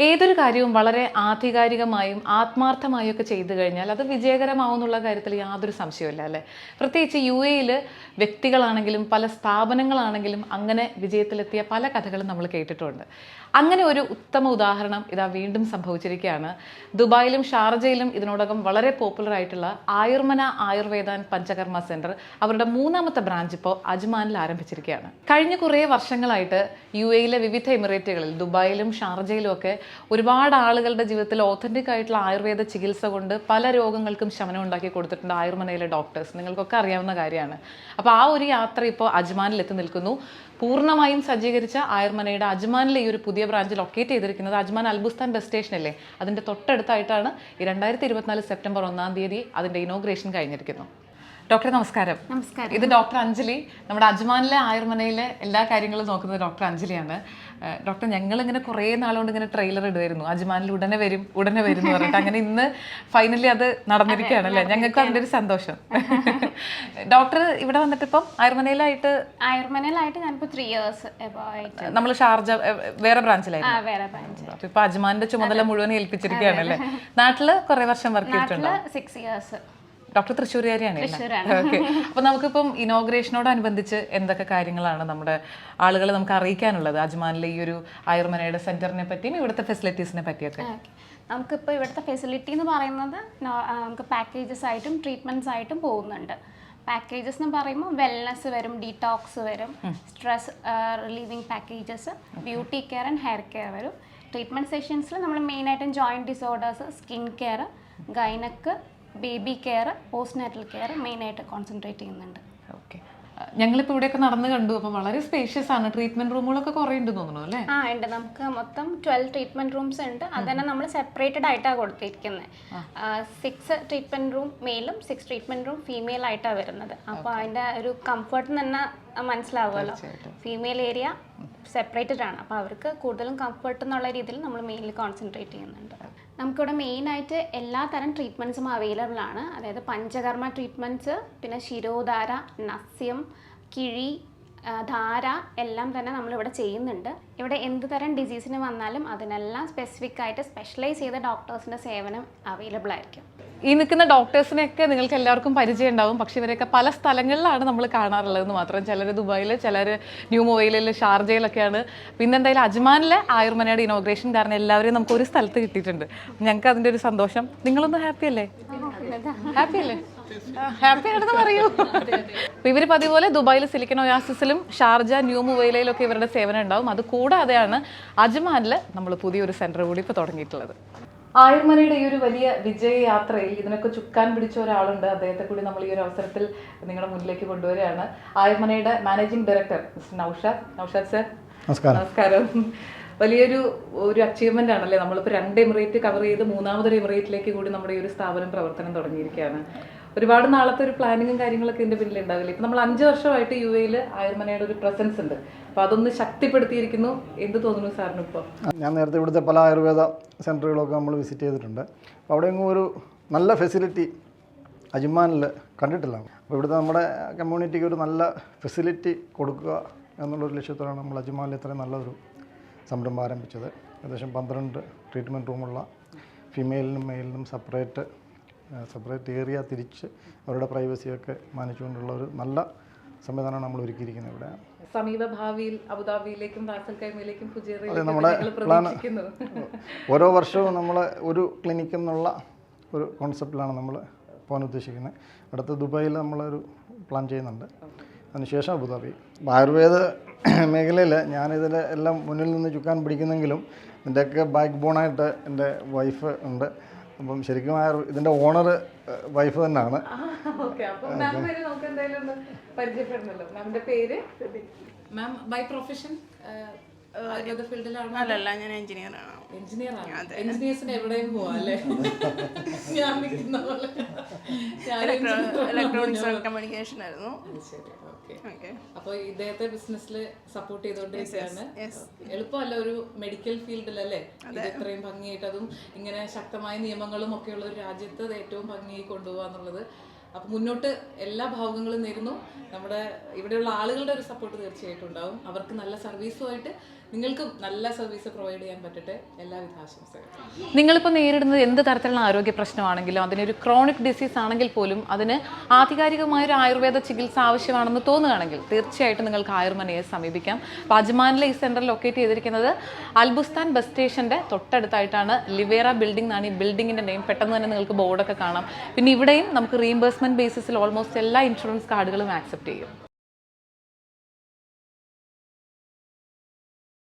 ഏതൊരു കാര്യവും വളരെ ആധികാരികമായും ആത്മാർത്ഥമായും ഒക്കെ ചെയ്തു കഴിഞ്ഞാൽ അത് വിജയകരമാവുന്നുള്ള കാര്യത്തിൽ യാതൊരു സംശയമില്ല അല്ലേ? പ്രത്യേകിച്ച് യു എയിൽ വ്യക്തികളാണെങ്കിലും പല സ്ഥാപനങ്ങളാണെങ്കിലും അങ്ങനെ വിജയത്തിലെത്തിയ പല കഥകളും നമ്മൾ കേട്ടിട്ടുണ്ട്. അങ്ങനെ ഒരു ഉത്തമ ഉദാഹരണം ഇതാ വീണ്ടും സംഭവിച്ചിരിക്കുകയാണ്. ദുബായിലും ഷാർജയിലും ഇതിനോടകം വളരെ പോപ്പുലർ ആയിട്ടുള്ള ആയുർമന ആയുർവേദാൻ പഞ്ചകർമ്മ സെന്റർ അവരുടെ മൂന്നാമത്തെ ബ്രാഞ്ച് ഇപ്പോൾ അജ്മാനിൽ ആരംഭിച്ചിരിക്കുകയാണ്. കഴിഞ്ഞ കുറേ വർഷങ്ങളായിട്ട് യു എയിലെ വിവിധ എമിറേറ്റുകളിൽ ദുബായിലും ഷാർജയിലും ഒക്കെ ഒരുപാട് ആളുകളുടെ ജീവിതത്തിൽ ഓതന്റിക് ആയിട്ടുള്ള ആയുർവേദ ചികിത്സ കൊണ്ട് പല രോഗങ്ങൾക്കും ശമനം ഉണ്ടാക്കി കൊടുത്തിട്ടുണ്ട് ആയുർമനയിലെ ഡോക്ടേഴ്സ് നിങ്ങൾക്കൊക്കെ അറിയാവുന്ന കാര്യമാണ്. അപ്പോൾ ആ ഒരു യാത്ര ഇപ്പോൾ അജ്മാനിൽ എത്തി നിൽക്കുന്നു. പൂർണമായും സജ്ജീകരിച്ച ആയുർമനയുടെ അജ്മാനിലെ ഈ ഒരു പുതിയ ബ്രാഞ്ച് ലൊക്കേറ്റ് ചെയ്തിരിക്കുന്നത് അജ്മാൻ അൽബുസ്ഥാൻ ബസ് സ്റ്റേഷനല്ലേ അതിന്റെ തൊട്ടടുത്തായിട്ടാണ് ഈ രണ്ടായിരത്തി ഇരുപത്തിനാല് സെപ്റ്റംബർ ഒന്നാം തീയതി അതിന്റെ ഇനോഗ്രേഷൻ കഴിഞ്ഞിരിക്കുന്നു ഡോക്ടർ നമസ്കാരം. നമസ്കാരം. ഇത് ഡോക്ടർ അഞ്ജലി. നമ്മുടെ അജ്മാനിലെ ആയുർമനയിലെ എല്ലാ കാര്യങ്ങളും നോക്കുന്നത് ഡോക്ടർ അഞ്ജലിയാണ്. ഡോക്ടർ ഞങ്ങൾ ഇങ്ങനെ കുറേ നാളുകൊണ്ട് ഇങ്ങനെ ട്രെയിലർ ഇടുമായിരുന്നു അജ്മാനിൽ ഉടനെ വരും ഉടനെ വരും എന്ന് പറഞ്ഞിട്ട് അങ്ങനെ ഇന്ന് ഫൈനലി അത് നടന്നിരിക്കുകയാണ് അല്ലേ? ഞങ്ങൾക്ക് അതിന്റെ ഒരു സന്തോഷം. ഡോക്ടർ ഇവിടെ വന്നിട്ട് ഇപ്പം ആയുർമനയിലായിട്ട് ആയുർമനയിലായിട്ട് ഞാനിപ്പോൾ ത്രീ ഇയേഴ്സ് നമ്മൾ ഷാർജ വേറെ ബ്രാഞ്ചിലായിരുന്നു. വേറെ ബ്രാഞ്ച് ഇപ്പൊ അജ്മാന്റെ ചുമതല മുഴുവൻ ഏൽപ്പിച്ചിരിക്കുകയാണ് അല്ലേ? നാട്ടിൽ കുറെ വർഷം വർക്ക് ചെയ്തിട്ടുണ്ട്? സിക്സ് ഇയേഴ്സ് ഡോക്ടർ തൃശ്ശൂരുകാരിയാണ് ഓക്കെ. അപ്പൊ നമുക്കിപ്പം ഇനോഗ്രേഷനോടനുബന്ധിച്ച് എന്തൊക്കെ കാര്യങ്ങളാണ് നമ്മുടെ ആളുകളെ നമുക്ക് അറിയിക്കാനുള്ളത്? അജ്മാനിലെ ഈ ഒരു ആയുർമനയുടെ സെന്ററിനെ പറ്റിയും ഇവിടുത്തെ ഫെസിലിറ്റീസിനെ പറ്റിയൊക്കെ. നമുക്കിപ്പോൾ ഇവിടുത്തെ ഫെസിലിറ്റി എന്ന് പറയുന്നത് നമുക്ക് പാക്കേജസ് ആയിട്ടും ട്രീറ്റ്മെന്റ്സ് ആയിട്ടും പോകുന്നുണ്ട്. പാക്കേജസ് എന്ന് പറയുമ്പോൾ വെൽനസ് വരും ഡീടോക്സ് വരും stress relieving packages beauty care and hair care വരും. ട്രീറ്റ്മെന്റ് സെഷൻസിൽ നമ്മൾ മെയിനായിട്ടും joint disorders skin care gynaec baby care post natal care മെയിനായിട്ട് കോൺസെൻട്രേറ്റ് ചെയ്യുന്നുണ്ട്. ഓക്കെ ഞങ്ങളിപ്പോൾ ഇവിടെയൊക്കെ നടന്നു കണ്ടു. അപ്പോൾ വളരെ സ്പേഷ്യസ് ആണ്. ട്രീറ്റ്മെന്റ് റൂമുകളൊക്കെ കുറേ ഉണ്ട് തോന്നുന്നു അല്ലേ? ആ ഉണ്ട്. നമുക്ക് മൊത്തം ട്വൽവ് ട്രീറ്റ്മെന്റ് റൂംസ് ഉണ്ട്. അത് തന്നെ നമ്മൾ സെപ്പറേറ്റഡ് ആയിട്ടാണ് കൊടുത്തിരിക്കുന്നത് സിക്സ് ട്രീറ്റ്മെന്റ് റൂം മെയിലും സിക്സ് ട്രീറ്റ്മെന്റ് റൂം ഫീമെയിൽ ആയിട്ടാണ് വരുന്നത്. അപ്പോൾ അതിന്റെ ഒരു കംഫർട്ട് തന്നെ മനസ്സിലാവുമല്ലോ. ഫീമെയിൽ ഏരിയ സെപ്പറേറ്റഡ് ആണ്. അപ്പോൾ അവർക്ക് കൂടുതലും കംഫർട്ട് എന്നുള്ള രീതിയിൽ നമ്മൾ മെയിനിൽ കോൺസെൻട്രേറ്റ് ചെയ്യുന്നുണ്ട്. നമുക്കിവിടെ മെയിനായിട്ട് എല്ലാ തരം ട്രീറ്റ്മെന്റ്സും അവൈലബിൾ ആണ്. അതായത് പഞ്ചകർമ്മ ട്രീറ്റ്മെന്റ്സ് പിന്നെ ശിരോധാര നസ്യം കിഴി ധാര എല്ലാം തന്നെ നമ്മളിവിടെ ചെയ്യുന്നുണ്ട്. ഇവിടെ എന്ത് തരം ഡിസീസിന് വന്നാലും അതിനെല്ലാം സ്പെസിഫിക് ആയിട്ട് സ്പെഷ്യലൈസ് ചെയ്ത ഡോക്ടേഴ്സിന്റെ സേവനം അവൈലബിൾ ആയിരിക്കും. ഈ നിൽക്കുന്ന ഡോക്ടേഴ്സിനെയൊക്കെ നിങ്ങൾക്ക് എല്ലാവർക്കും പരിചയം ഉണ്ടാവും. പക്ഷെ ഇവരെയൊക്കെ പല സ്ഥലങ്ങളിലാണ് നമ്മൾ കാണാറുള്ളതെന്ന് മാത്രം. ചിലർ ദുബായിൽ ചിലർ ന്യൂ മൊബൈലിൽ ഷാർജയിലൊക്കെയാണ്. പിന്നെ എന്തായാലും അജ്മാനിലെ ആയുർമനയുടെ ഇനോഗ്രേഷൻ കാരണം എല്ലാവരെയും നമുക്ക് ഒരു സ്ഥലത്ത് കിട്ടിയിട്ടുണ്ട്. ഞങ്ങൾക്ക് അതിന്റെ ഒരു സന്തോഷം. നിങ്ങളൊന്ന് ഹാപ്പി അല്ലേ? ഹാപ്പി അല്ലേ? ഹാപ്പി ആണെന്ന് പറയൂ. ഇവർ പതിപോലെ ദുബായിൽ സിലിക്കൺ ഒയാസിസിലും ഷാർജ ന്യൂ മൊബൈലയിലൊക്കെ ഇവരുടെ സേവനം ഉണ്ടാവും. അത് കൂടാതെയാണ് അജ്മാനിൽ നമ്മൾ പുതിയൊരു സെന്റർ കൂടി ഇപ്പോൾ തുടങ്ങിയിട്ടുള്ളത്. ആയുർമനയുടെ ഈ ഒരു വലിയ വിജയ യാത്രയിൽ ഇതിനൊക്കെ ചുക്കാൻ പിടിച്ച ഒരാളുണ്ട്. അദ്ദേഹത്തെ കൂടി നമ്മൾ ഈ ഒരു അവസരത്തിൽ നിങ്ങളുടെ മുന്നിലേക്ക് കൊണ്ടുവരികയാണ്. ആയുർമനയുടെ managing director mister Noushad. Noushad sir നമസ്കാരം. നമസ്കാരം. വലിയൊരു ഒരു അച്ചീവ്മെന്റ് ആണല്ലേ? നമ്മളിപ്പോൾ രണ്ട് എമിറേറ്റ് കവർ ചെയ്ത് മൂന്നാമതൊരു എമിറേറ്റിലേക്ക് കൂടി നമ്മുടെ ഈ ഒരു സ്ഥാപനം പ്രവർത്തനം തുടങ്ങിയിരിക്കുകയാണ്. ഒരുപാട് നാളത്തെ ഒരു പ്ലാനിങ്ങും കാര്യങ്ങളൊക്കെ ഇതിന്റെ പിന്നിൽ ഉണ്ടാവില്ല ഇപ്പൊ നമ്മൾ അഞ്ച് വർഷമായിട്ട് യു എയിൽ ആയുർമനയുടെ ഒരു പ്രസൻസ് ഉണ്ട്. അപ്പൊ അതൊന്ന് ശക്തിപ്പെടുത്തിയിരിക്കുന്നു. എന്ത് തോന്നുന്നു സാറിന് ഇപ്പോൾ ഞാൻ നേരത്തെ ഇവിടുത്തെ പല ആയുർവേദ സെന്ററുകളൊക്കെ നമ്മൾ വിസിറ്റ് ചെയ്തിട്ടുണ്ട്. അപ്പോൾ അവിടെ ഒരു നല്ല ഫെസിലിറ്റി അജിമാനിൽ കണ്ടിട്ടില്ല. അപ്പോൾ ഇവിടുത്തെ നമ്മുടെ കമ്മ്യൂണിറ്റിക്ക് ഒരു നല്ല ഫെസിലിറ്റി കൊടുക്കുക എന്നുള്ളൊരു ലക്ഷ്യത്തോടെയാണ് നമ്മൾ അജ്മാനിൽ ഇത്രയും നല്ലൊരു സംരംഭം ആരംഭിച്ചത്. ഏകദേശം പന്ത്രണ്ട് ട്രീറ്റ്മെന്റ് റൂമുള്ള ഫീമെയിലിനും മെയിലിനും സെപ്പറേറ്റ് സെപ്പറേറ്റ് ഏരിയ തിരിച്ച് അവരുടെ പ്രൈവസിയൊക്കെ മാനിച്ചുകൊണ്ടുള്ള ഒരു നല്ല സംവിധാനമാണ് നമ്മൾ ഒരുക്കിയിരിക്കുന്നത് ഇവിടെ. സമീപ ഭാവിയിൽ അബുദാബിയിലേക്കും റാസൽ കൈമയിലേക്കും നമ്മുടെ പ്ലാൻ ഓരോ വർഷവും നമ്മൾ ഒരു ക്ലിനിക്ക് എന്നുള്ള ഒരു കോൺസെപ്റ്റിലാണ് നമ്മൾ പോകാൻ ഉദ്ദേശിക്കുന്നത്. അടുത്ത ദുബായിൽ നമ്മളൊരു പ്ലാൻ ചെയ്യുന്നുണ്ട്. അതിനുശേഷം അബുദാബി. ആയുർവേദ മേഖലയിൽ ഞാനിതിൽ എല്ലാം മുന്നിൽ നിന്ന് ചുക്കാൻ പിടിക്കുന്നെങ്കിലും ഇതിന്റെയൊക്കെ ബാക്ക് ബോണായിട്ട് എന്റെ വൈഫ് ഉണ്ട്. അപ്പം ശരിക്കും ആ ഇതിന്റെ ഓണർ വൈഫ് തന്നെയാണ്. മാം ബൈ പ്രൊഫഷൻ അല്ലല്ല ഞാൻ എഞ്ചിനീയർ ആണ് എഞ്ചിനീയർ ആണ് എഞ്ചിനീയേഴ്സിന് എവിടെയും ഞാൻ നിൽക്കുന്ന പോലെ. ഇലക്ട്രോണിക്സ് കമ്മ്യൂണിക്കേഷൻ ആയിരുന്നു. അപ്പൊ ഇദ്ദേഹത്തെ ബിസിനസ്സിൽ സപ്പോർട്ട് ചെയ്തുകൊണ്ടിരിക്കുകയാണ് എളുപ്പമല്ല ഒരു മെഡിക്കൽ ഫീൽഡിലല്ലേ ഇത് ഇത്രയും ഭംഗിയായിട്ട് അതും ഇങ്ങനെ ശക്തമായ നിയമങ്ങളും ഒക്കെയുള്ള ഒരു രാജ്യത്ത് ഏറ്റവും ഭംഗിയായി കൊണ്ടുപോകുക എന്നുള്ളത് അപ്പൊ മുന്നോട്ട് എല്ലാ ഭാഗങ്ങളും നേരുന്നു. നമ്മുടെ ഇവിടെയുള്ള ആളുകളുടെ ഒരു സപ്പോർട്ട് തീർച്ചയായിട്ടും ഉണ്ടാവും. അവർക്ക് നല്ല സർവീസുമായിട്ട് നിങ്ങൾക്കും നല്ല സർവീസ് പ്രൊവൈഡ് ചെയ്യാൻ പറ്റട്ടെ. എല്ലാവിധ ആശംസകളും. നിങ്ങളിപ്പോൾ നേരിടുന്നത് എന്ത് തരത്തിലുള്ള ആരോഗ്യ പ്രശ്നമാണെങ്കിലും അതിനൊരു ക്രോണിക് ഡിസീസ് ആണെങ്കിൽ പോലും അതിന് ആധികാരികമായ ഒരു ആയുർവേദ ചികിത്സ ആവശ്യമാണെന്ന് തോന്നുകയാണെങ്കിൽ തീർച്ചയായിട്ടും നിങ്ങൾക്ക് ആയുർമനയെ സമീപിക്കാം. അപ്പോൾ അജ്മാനിലെ ഈ സെന്റർ ലൊക്കേറ്റ് ചെയ്തിരിക്കുന്നത് അൽബുസ്താൻ ബസ് സ്റ്റേഷന്റെ തൊട്ടടുത്തായിട്ടാണ്. ലിവേറ ബിൽഡിംഗ് എന്നാണ് ഈ ബിൽഡിങ്ങിന്റെ നെയിം പെട്ടെന്ന് തന്നെ നിങ്ങൾക്ക് ബോർഡൊക്കെ കാണാം. പിന്നെ ഇവിടെയും നമുക്ക് റീഇംബേഴ്സ്മെന്റ് ബേസിസിൽ ഓൾമോസ്റ്റ് എല്ലാ ഇൻഷുറൻസ് കാർഡുകളും ആക്സെപ്റ്റ് ചെയ്യും.